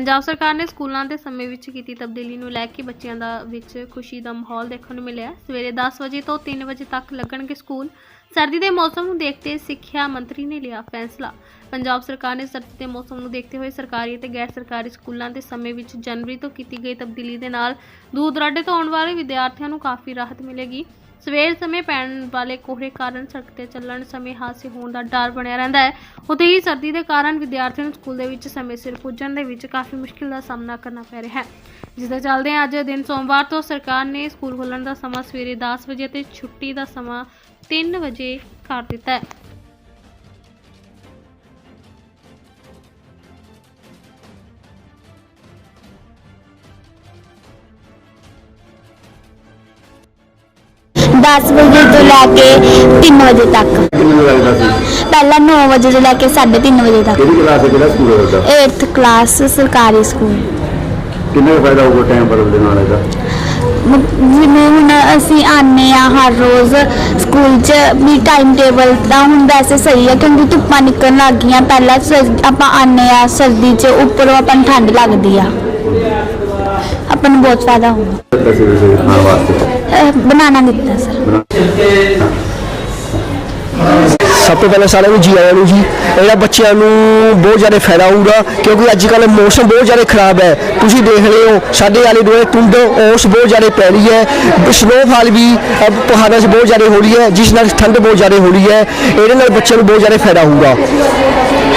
ਪੰਜਾਬ ਸਰਕਾਰ ਨੇ ਸਕੂਲਾਂ ਦੇ ਸਮੇਂ ਵਿੱਚ ਕੀਤੀ ਤਬਦੀਲੀ ਨੂੰ ਲੈ ਕੇ ਬੱਚਿਆਂ ਦਾ ਵਿੱਚ ਖੁਸ਼ੀ ਦਾ ਮਾਹੌਲ ਦੇਖਣ ਨੂੰ ਮਿਲਿਆ। ਸਵੇਰੇ 10 ਵਜੇ ਤੋਂ 3 ਵਜੇ ਤੱਕ ਲੱਗਣਗੇ ਸਕੂਲ। ਸਰਦੀ ਦੇ ਮੌਸਮ ਨੂੰ ਦੇਖਦੇ ਸਿੱਖਿਆ ਮੰਤਰੀ ਨੇ ਲਿਆ ਫੈਸਲਾ। ਪੰਜਾਬ ਸਰਕਾਰ ਨੇ ਸਰਦੀ ਦੇ ਮੌਸਮ ਨੂੰ ਦੇਖਦੇ ਹੋਏ ਸਰਕਾਰੀ ਅਤੇ ਗੈਰ ਸਰਕਾਰੀ ਸਕੂਲਾਂ ਦੇ ਸਮੇਂ ਵਿੱਚ ਜਨਵਰੀ ਤੋਂ ਕੀਤੀ ਗਈ ਤਬਦੀਲੀ ਦੇ ਨਾਲ ਦੂਰ ਦਰਾਡੇ ਤੋਂ ਆਉਣ ਵਾਲੇ ਵਿਦਿਆਰਥੀਆਂ ਨੂੰ ਕਾਫੀ ਰਾਹਤ ਮਿਲੇਗੀ। ਸਵੇਰ ਸਮੇਂ ਪੈਣ ਵਾਲੇ ਕੋਹਰੇ ਕਾਰਨ ਸੜਕ ਤੇ ਚੱਲਣ ਸਮੇਂ ਹਾਦਸੇ ਹੋਣ ਦਾ ਡਰ ਬਣਿਆ ਰਹਿੰਦਾ ਹੈ। ਉੱਥੇ ਹੀ ਸਰਦੀ ਦੇ ਕਾਰਨ ਵਿਦਿਆਰਥੀਆਂ ਨੂੰ ਸਕੂਲ ਦੇ ਵਿੱਚ ਸਮੇਂ ਸਿਰ ਪੁੱਜਣ ਦੇ ਵਿੱਚ ਕਾਫੀ ਮੁਸ਼ਕਿਲ ਦਾ ਸਾਹਮਣਾ ਕਰਨਾ ਪੈ ਰਿਹਾ ਹੈ। ਜਿਸ ਦੇ ਚੱਲਦੇ ਅੱਜ ਦਿਨ ਸੋਮਵਾਰ ਤੋਂ ਸਰਕਾਰ ਨੇ ਸਕੂਲ ਖੋਲ੍ਹਣ ਦਾ ਸਮਾਂ ਸਵੇਰੇ 10 ਵਜੇ ਤੇ ਛੁੱਟੀ ਦਾ ਸਮਾਂ 3 ਵਜੇ ਕਰ ਦਿੱਤਾ ਹੈ। ਦਸ ਵਜੇ ਤੋਂ ਲੈ ਕੇ 3 ਵਜੇ ਤੱਕ। ਕਿੰਨੇ ਵਜੇ ਲੱਗਦਾ ਸੀ? ਪਹਿਲਾਂ 9 ਵਜੇ ਤੋਂ ਲੈ ਕੇ 3:30 ਵਜੇ ਤੱਕ। ਕਿਹੜੀ ਕਲਾਸ ਹੈ ਕਿਹੜਾ ਸਕੂਲ ਹੈ ਤੁਹਾਡਾ? 8th ਕਲਾਸ ਸਰਕਾਰੀ ਸਕੂਲ ਕਿੰਨੇ ਕੁ ਫਾਇਦਾ ਹੋਊਗਾ ਟਾਈਮ ਬਦਲਦੇ ਨਾਲ ਇਹਦਾ? ਮ- ਜਿਵੇਂ ਹੁਣ ਅਸੀਂ ਆਨੇ ਆ ਹਰ ਰੋਜ਼ ਸਕੂਲ 'ਚ ਵੀ ਟਾਈਮ ਟੇਬਲ ਤਾਂ ਹੁਣ ਵੈਸੇ ਸਹੀ ਹੈ ਕਿਉਂਕਿ ਧੁੱਪਾਂ ਨਿਕਲਣ ਲੱਗ ਗਈਆਂ। ਪਹਿਲਾਂ ਸਰ- ਆਪਾਂ ਆਨੇ ਆ ਸਰਦੀ 'ਚ ਉੱਪਰੋਂ ਆਪਾਂ ਨੂੰ ਠੰਡ ਲੱਗਦੀ ਆ। ਆਪਾਂ ਨੂੰ ਬਹੁਤ ਫਾਇਦਾ ਹੋਊਗਾ। ਪੈਸੇ ਵੈਸੇ ਖਾਣ ਵਾਸਤੇ। ਬਨਾਨਾ ਦਿੱਤਾ ਸਰ। ਸਭ ਤੋਂ ਪਹਿਲਾਂ ਸਾਰਿਆਂ ਨੂੰ ਜੀ ਆਇਆਂ ਨੂੰ ਜੀ ਇਹਦਾ ਬੱਚਿਆਂ ਨੂੰ ਬਹੁਤ ਜ਼ਿਆਦਾ ਫਾਇਦਾ ਹੋਊਗਾ ਕਿਉਂਕਿ ਅੱਜ ਕੱਲ੍ਹ ਮੌਸਮ ਬਹੁਤ ਜ਼ਿਆਦਾ ਖਰਾਬ ਹੈ। ਤੁਸੀਂ ਦੇਖ ਰਹੇ ਹੋ ਸਾਡੇ ਆਲੇ ਦੁਆਲੇ ਟੁੰਡ ਔਸ ਬਹੁਤ ਜ਼ਿਆਦਾ ਪੈ ਰਹੀ ਹੈ ਸਨੋਫਾਲ ਵੀ ਅਹ, ਪਹਾੜਾਂ 'ਚ ਬਹੁਤ ਜ਼ਿਆਦਾ ਹੋ ਰਹੀ ਹੈ ਜਿਸ ਨਾਲ ਠੰਡ ਬਹੁਤ ਜ਼ਿਆਦਾ ਹੋ ਰਹੀ ਹੈ ਇਹਦੇ ਨਾਲ ਬੱਚਿਆਂ ਨੂੰ ਬਹੁਤ ਜ਼ਿਆਦਾ ਫਾਇਦਾ ਹੋਊਗਾ।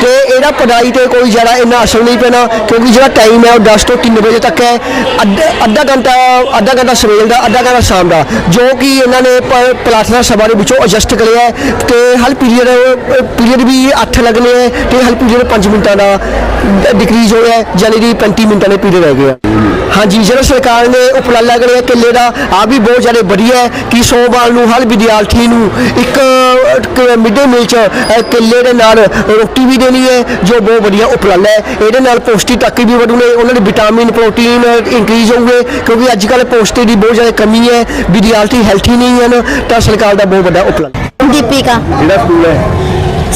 ਤੇ ਇਹਦਾ ਪੜ੍ਹਾਈ ਤੇ ਕੋਈ ਜ਼ਿਆਦਾ ਇੰਨਾ ਅਸਰ ਨਹੀਂ ਪੈਣਾ, ਕਿਉਂਕਿ ਜਿਹੜਾ ਟਾਈਮ ਹੈ ਉਹ 10 ਤੋਂ 3 ਵਜੇ ਤੱਕ ਹੈ। ਅੱਧਾ ਅੱਧਾ ਘੰਟਾ ਅੱਧਾ ਘੰਟਾ ਸਵੇਰ ਦਾ, ਅੱਧਾ ਘੰਟਾ ਸ਼ਾਮ ਦਾ, ਜੋ ਕਿ ਇਹਨਾਂ ਨੇ ਪ- ਪ੍ਰਾਰਥਨਾ ਸਭਾ ਦੇ ਵਿੱਚੋਂ ਐਡਜਸਟ ਕਰਿਆ ਹੈ ਤੇ ਹਰ ਪੀਰੀਅਡ ਪੀਰੀਅਡ ਵੀ 8 ਲੱਗਣੇ ਹੈ ਤੇ ਹਰ ਪੀਰੀਅਡ 5 ਮਿੰਟਾਂ ਦਾ ਡਿਕਰੀਜ਼ ਹੋਇਆ ਹੈ ਯਾਨੀ ਕਿ 35 ਮਿੰਟਾਂ ਦੇ ਪੀਰੀਅਡ ਹੈਗੇ ਆ। ਹਾਂਜੀ, ਜਿਹੜਾ ਸਰਕਾਰ ਨੇ ਉਪਰਾਲਾ ਕਰਿਆ ਕਿੱਲੇ ਦਾ ਆ ਵੀ ਬਹੁਤ ਜ਼ਿਆਦਾ ਵਧੀਆ ਹੈ ਕਿ ਸੋਮਵਾਰ ਨੂੰ ਹਰ ਵਿਦਿਆਰਥੀ ਨੂੰ ਇੱਕ ਮਿਡ ਡੇ ਮੀਲ ਚ ਕਿੱਲੇ ਦੇ ਨਾਲ ਰੋਟੀ ਵੀ ਦੇ ਦੇਣੀ ਹੈ ਜੋ ਬਹੁਤ ਵਧੀਆ ਉਪਰਾਲਾ ਹੈ। ਇਹਦੇ ਨਾਲ ਪੌਸ਼ਟਿਕ ਤੱਕ ਵੀ ਵਧੂਗੇ ਉਹਨਾਂ ਦੇ ਵਿਟਾਮਿਨ ਪ੍ਰੋਟੀਨ ਇਨਕਰੀਜ਼ ਹੋਊਗੇ ਕਿਉਂਕਿ ਅੱਜ ਕੱਲ੍ਹ ਪੌਸ਼ਟਿਕ ਦੀ ਬਹੁਤ ਜ਼ਿਆਦਾ ਕਮੀ ਹੈ ਵਿਦਿਆਰਥੀ ਹੈਲਥੀ ਨਹੀਂ ਹਨ ਤਾਂ ਸਰਕਾਰ ਦਾ ਬਹੁਤ ਵੱਡਾ ਉਪਰਾਲਾ ਦੀਪਿਕਾ। ਜਿਹੜਾ ਸਕੂਲ ਹੈ?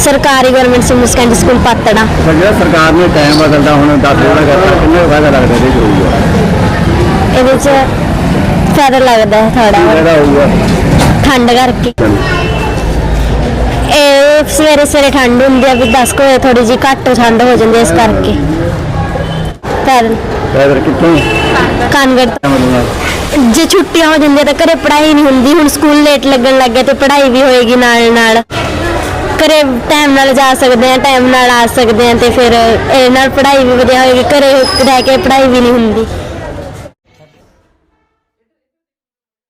ਸਰਕਾਰੀ government senior secondary school Patran. ਜਿਹੜਾ ਸਰਕਾਰ ਨੇ ਟਾਈਮ ਬਦਲਦਾ ਹੁਣ 10 ਵਜੇ ਦਾ ਕਰਤਾ ਕਿੰਨੇ ਫਾਇਦਾ ਲੱਗਦਾ ਇਹਦੇ ਹੋਊਗਾ ਇਹਦੇ 'ਚ ਫਾਇਦਾ ਲੱਗਦਾ ਹੈ ਥੋੜਾ ਠੰਡ ਕਰਕੇ। ਸਵੇਰੇ ਸਵੇਰੇ ਠੰਡ ਹੁੰਦੀ ਆ ਵੀ 10 ਕੁ ਵਜੇ ਥੋੜੀ ਜਿਹੀ ਘੱਟ ਠੰਡ ਹੋ ਜਾਂਦੀ ਇਸ ਕਰਕੇ। ਪਰ ਫਾਇਦਾ ਕਿੱਥੋਂ? ਕਾਨਗੜ। ਜੇ ਛੁੱਟੀਆਂ ਹੋ ਜਾਂਦੀਆਂ ਤਾਂ ਘਰੇ ਪੜ੍ਹਾਈ ਨਹੀਂ ਹੁੰਦੀ ਹੁਣ ਸਕੂਲ ਲੇਟ ਲੱਗਣ ਲੱਗ ਗਿਆ ਤੇ ਪੜ੍ਹਾਈ ਵੀ ਹੋਏਗੀ ਨਾਲ ਨਾਲ। ਘਰੇ ਟਾਈਮ ਨਾਲ ਜਾ ਸਕਦੇ ਆ ਟਾਈਮ ਨਾਲ ਆ ਸਕਦੇ ਆ ਤੇ ਫਿਰ ਇਹ ਨਾਲ ਪੜ੍ਹਾਈ ਵੀ ਵਧੀਆ ਹੋਏਗੀ ਘਰੇ ਰਹਿ ਕੇ ਪੜ੍ਹਾਈ ਵੀ ਨਹੀਂ ਹੁੰਦੀ।